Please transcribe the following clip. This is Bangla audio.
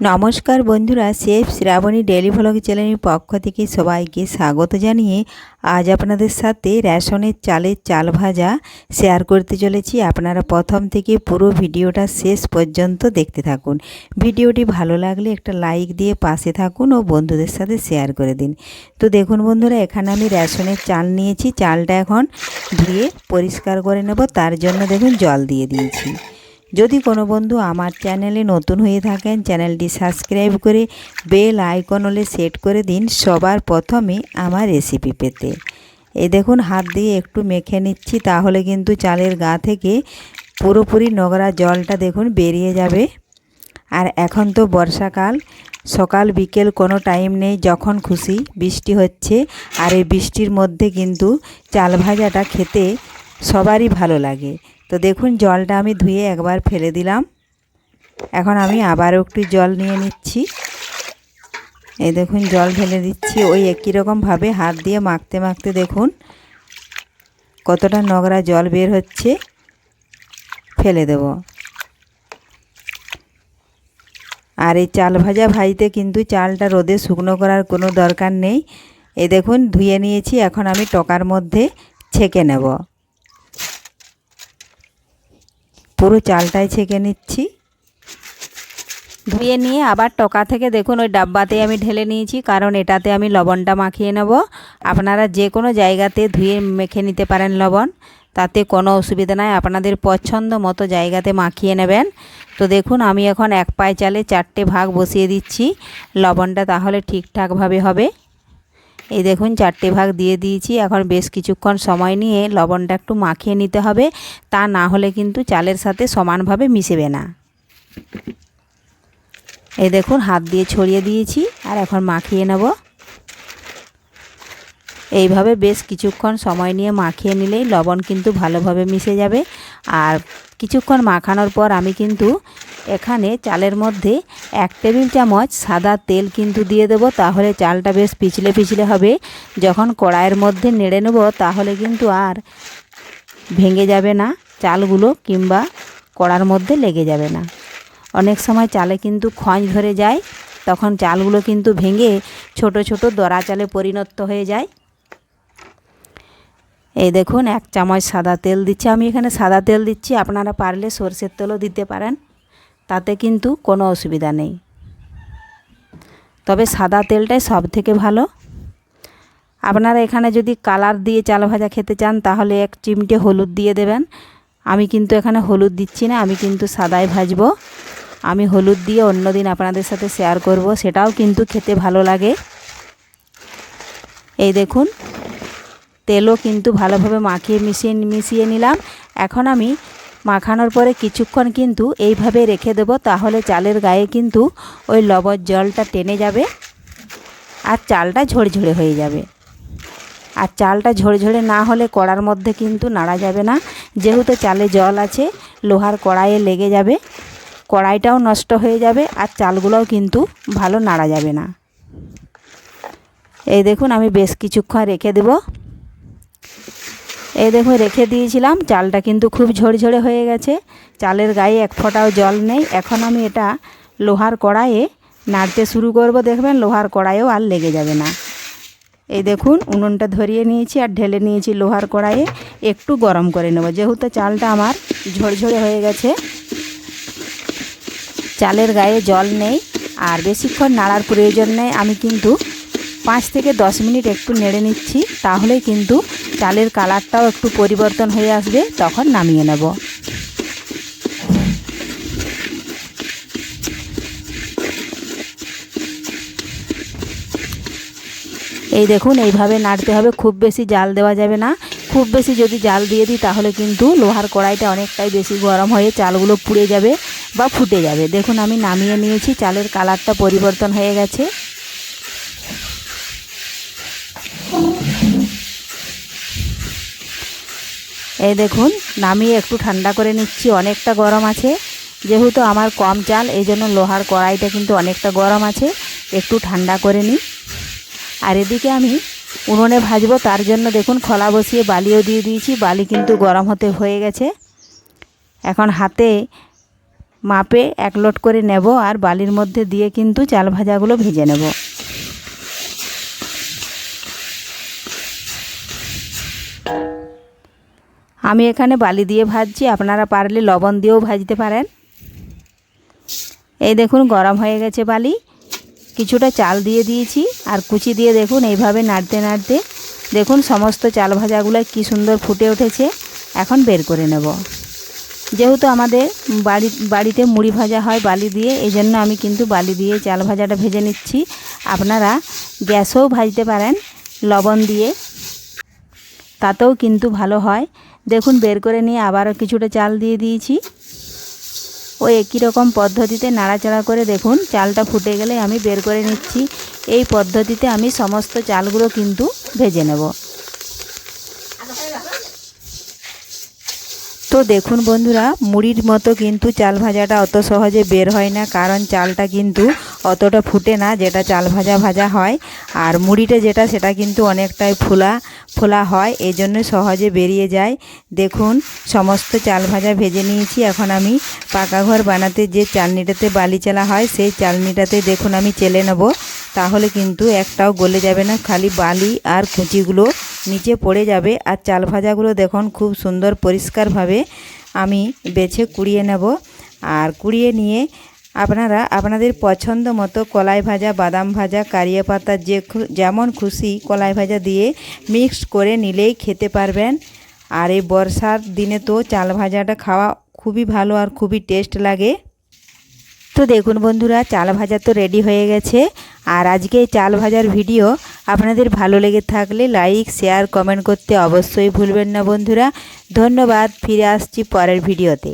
নমস্কার বন্ধুরা শেফ শ্রাবণী ডেলি ভ্লগ চ্যানেলের পক্ষ থেকে সবাইকে স্বাগত জানিয়ে আজ আপনাদের সাথে রেশনের চালের চাল ভাজা শেয়ার করতে চলেছি। আপনারা প্রথম থেকে পুরো ভিডিওটা শেষ পর্যন্ত দেখতে থাকুন। ভিডিওটি ভালো লাগলে একটা লাইক দিয়ে পাশে থাকুন ও বন্ধুদের সাথে শেয়ার করে দিন। তো দেখুন বন্ধুরা, এখানে আমি রেশনের চাল নিয়েছি। চালটা এখন ধুয়ে পরিষ্কার করে নেব। তার জন্য দেখুন জল দিয়ে দিয়েছি। যদি কোনো বন্ধু আমার চ্যানেলে নতুন হয়ে থাকেন, চ্যানেলটি সাবস্ক্রাইব করে বেল আইকন হলে সেট করে দিন সবার প্রথমে আমার রেসিপি পেতে। এই দেখুন, হাত দিয়ে একটু মেখে নিচ্ছি, তাহলে কিন্তু চালের গা থেকে পুরোপুরি নোংরা জলটা দেখুন বেরিয়ে যাবে। আর এখন তো বর্ষাকাল, সকাল বিকেল কোনো টাইম নেই, যখন খুশি বৃষ্টি হচ্ছে। আর এই বৃষ্টির মধ্যে কিন্তু চাল ভাজাটা খেতে সবারই ভালো লাগে। তো দেখুন, জলটা আমি ধুয়ে একবার ফেলে দিলাম। এখন আমি আবারও একটু জল নিয়ে নিচ্ছি। এই দেখুন, জল ঢেলে দিচ্ছি। ওই একই রকমভাবে হাত দিয়ে মাখতে মাখতে দেখুন, কতটা নোংরা জল বের হচ্ছে। ফেলে দেব। আর এই চাল ভাজা ভাজতে কিন্তু চালটা রোদে শুকনো করার কোনো দরকার নেই। এই দেখুন, ধুয়ে নিয়েছি। এখন আমি টকার মধ্যে ছেঁকে নেব। পুরো চালটাই ছেঁকে নিচ্ছি। ধুয়ে নিয়ে আবার টকা থেকে দেখুন, ওই ডাব্বাতে আমি ঢেলে নিয়েছি, কারণ এটাতে আমি লবণটা মাখিয়ে নেব। আপনারা যে কোনো জায়গাতে ধুয়ে মেখে নিতে পারেন লবণ, তাতে কোনো অসুবিধা নাই, আপনাদের পছন্দ মতো জায়গাতে মাখিয়ে নেবেন। তো দেখুন, আমি এখন এক পায়ে চালে চারটে ভাগ বসিয়ে দিচ্ছি, লবণটা তাহলে ঠিকঠাকভাবে হবে। এই দেখুন চারটে ভাগ দিয়ে দিয়েছি, এখন বেশ কিছুক্ষণ সময় নিয়ে লবণটা একটু মাখিয়ে নিতে হবে, তা না হলে কিন্তু চালের সাথে সমানভাবে মিশেবে না। এই দেখুন হাত দিয়ে ছড়িয়ে দিয়েছি, আর এখন মাখিয়ে নেব। এইভাবে বেশ কিছুক্ষণ সময় নিয়ে মাখিয়ে নিলেই লবণ কিন্তু ভালোভাবে মিশে যাবে, আর কিছুক্ষণ মাখানোর পর আমি কিন্তু এখানে চালের মধ্যে এক টেবিল চামচ সাদা তেল কিন্তু দিয়ে দেব, তাহলে চালটা বেশ পিছলে পিছলে হবে। যখন কড়াইয়ের মধ্যে নেড়ে নেব, তাহলে কিন্তু আর ভেঙে যাবে না চালগুলো কিংবা কড়ার মধ্যে লেগে যাবে না। অনেক সময় চালে কিন্তু খঁজ ধরে যায়, তখন চালগুলো কিন্তু ভেঙে ছোট ছোট দরা চালে পরিণত হয়ে যায়। এই দেখুন, এক চামচ সাদা তেল দিচ্ছি। আমি এখানে সাদা তেল দিচ্ছি, আপনারা পারলে সর্ষের তেলও দিতে পারেন। তাতে কিন্তু কোনো অসুবিধা নেই। তবে সাদা তেলটাই সব থেকে ভালো। আপনারা এখানে যদি কালার দিয়ে চাল ভাজা খেতে চান, তাহলে এক চিমটে হলুদ দিয়ে দেবেন। আমি কিন্তু এখানে হলুদ দিচ্ছি না, আমি কিন্তু সাদাই ভাজবো। আমি হলুদ দিয়ে অন্য দিন আপনাদের সাথে শেয়ার করব, সেটাও কিন্তু খেতে ভালো লাগে। এই দেখুন, তেলও কিন্তু ভালোভাবে মাখিয়ে মিশিয়ে মিশিয়ে নিলাম। এখন আমি মাখানোর পরে কিছুক্ষণ কিন্তু এইভাবে রেখে দেবো, তাহলে চালের গায়ে কিন্তু ওই লবণ জলটা টেনে যাবে আর চালটা ঝরঝরে হয়ে যাবে। আর চালটা ঝরঝরে না হলে কড়ার মধ্যে কিন্তু নাড়া যাবে না। যেহেতু চালে জল আছে, লোহার কড়াইয়ে লেগে যাবে, কড়াইটাও নষ্ট হয়ে যাবে আর চালগুলোও কিন্তু ভালো নাড়া যাবে না। এই দেখুন, আমি বেশ কিছুক্ষণ রেখে দেবো। এই দেখো রেখে দিয়েছিলাম, চালটা কিন্তু খুব ঝরঝরে হয়ে গেছে। চালের গায়ে এক ফোঁটাও জল নেই। এখন আমি এটা লোহার কড়াইয়ে নাড়তে শুরু করব। দেখবেন লোহার কড়াইয়েও আর লেগে যাবে না। এই দেখুন, উনুনটা ধরিয়ে নিয়েছি আর ঢেলে নিয়েছি লোহার কড়াইয়ে। একটু গরম করে নেব। যেহেতু চালটা আমার ঝরঝরে হয়ে গেছে, চালের গায়ে জল নেই আর বেশিক্ষণ নাড়ার প্রয়োজন নেই। আমি কিন্তু পাঁচ থেকে দশ মিনিট একটু নেড়ে নিচ্ছি তাহলে কিন্তু চালের কালারটাও একটু পরিবর্তন হয়ে আসবে, তখন নামিয়ে নেব। এই দেখুন, এইভাবে নাড়তে হবে, খুব বেশি জাল দেওয়া যাবে না। খুব বেশি যদি জাল দিয়ে দিই, তাহলে কিন্তু লোহার কড়াইটা অনেকটাই বেশি গরম হয়ে চালগুলো পুড়ে যাবে বা ফুটে যাবে। দেখুন, আমি নামিয়ে নিয়েছি, চালের কালারটা পরিবর্তন হয়ে গেছে। এই দেখুন, নামিয়ে একটু ঠান্ডা করে নিচ্ছি, অনেকটা গরম আছে। যেহেতু আমার কম চাল, এই জন্য লোহার কড়াইটা কিন্তু অনেকটা গরম আছে, একটু ঠান্ডা করে নিই। আর এদিকে আমি উনুনে ভাজবো, তার জন্য দেখুন, খোলা বসিয়ে বালিও দিয়ে দিয়েছি, বালি কিন্তু গরম হতে হয়ে গেছে। এখন হাতে মাপে এক লোট করে নেব, আর বালির মধ্যে দিয়ে কিন্তু চাল ভাজাগুলো ভেজে নেব। আমি এখানে বালি দিয়ে ভাজছি, আপনারা পারলে লবণ দিয়েও ভাজতে পারেন। এই দেখুন, গরম হয়ে গেছে বালি। কিছুটা চাল দিয়ে দিয়েছি, আর কুচি দিয়ে দেখুন, এইভাবে নাড়তে নাড়তে। দেখুন, সমস্ত চাল ভাজাগুলো কি সুন্দর ফুটে উঠেছে। এখন বের করে নেব। যেহেতু আমাদের বাড়ি, বাড়িতে মুড়ি ভাজা হয় বালি দিয়ে এই জন্য আমি কিন্তু বালি দিয়ে চাল ভাজাটা ভেজে নিচ্ছি। আপনারা গ্যাসেও ভাজতে পারেন লবণ দিয়ে। তাতেও কিন্তু ভালো হয়। দেখুন, বের করে নিয়ে আবারও কিছুটা চাল দিয়ে দিয়েছি। ওই একই রকম পদ্ধতিতে নাড়াচাড়া করে দেখুন, চালটা ফুটে গেলে আমি বের করে নিচ্ছি। এই পদ্ধতিতে আমি সমস্ত চালগুলো কিন্তু ভেজে নেব। তো দেখুন বন্ধুরা, মুড়ির মতো কিন্তু চাল ভাজাটা অত সহজে বের হয় না, কারণ চালটা কিন্তু অতটা ফুটে না, যেটা চাল ভাজা ভাজা হয়। আর মুড়িটা যেটা, সেটা কিন্তু অনেকটাই ফোলা। ফোলা হয় এই জন্য সহজে বেরিয়ে যায়। দেখুন, সমস্ত চাল ভাজা ভেজে নিয়েছি। এখন আমি পাকা ঘর বানাতে যে চালনিটাতে বালি চালা হয়, সেই চালনিটাতে দেখুন আমি চেলে নেব। তাহলে কিন্তু একটাও গলে যাবে না, খালি বালি আর কুচিগুলো নিচে পড়ে যাবে। আর চাল ভাজাগুলো দেখুন খুব সুন্দর পরিষ্কারভাবে আমি বেছে কুড়িয়ে নেব। আর কুড়িয়ে নিয়ে আপনারা আপনাদের পছন্দ মতো কলাই ভাজা, বাদাম ভাজা, কারিয়া পাতা, যে যেমন খুশি কলাই ভাজা দিয়ে মিক্সড করে নিলেই খেতে পারবেন। আর এই বর্ষার দিনে তো চাল ভাজাটা খাওয়া খুবই ভালো আর খুবই টেস্ট লাগে। তো দেখুন বন্ধুরা, চাল ভাজা তো রেডি হয়ে গেছে। আর আজকে এই চাল ভাজার ভিডিও আপনাদের ভালো লেগে থাকলে লাইক, শেয়ার, কমেন্ট করতে অবশ্যই ভুলবেন না বন্ধুরা। ধন্যবাদ, ফিরে আসছি পরের ভিডিওতে।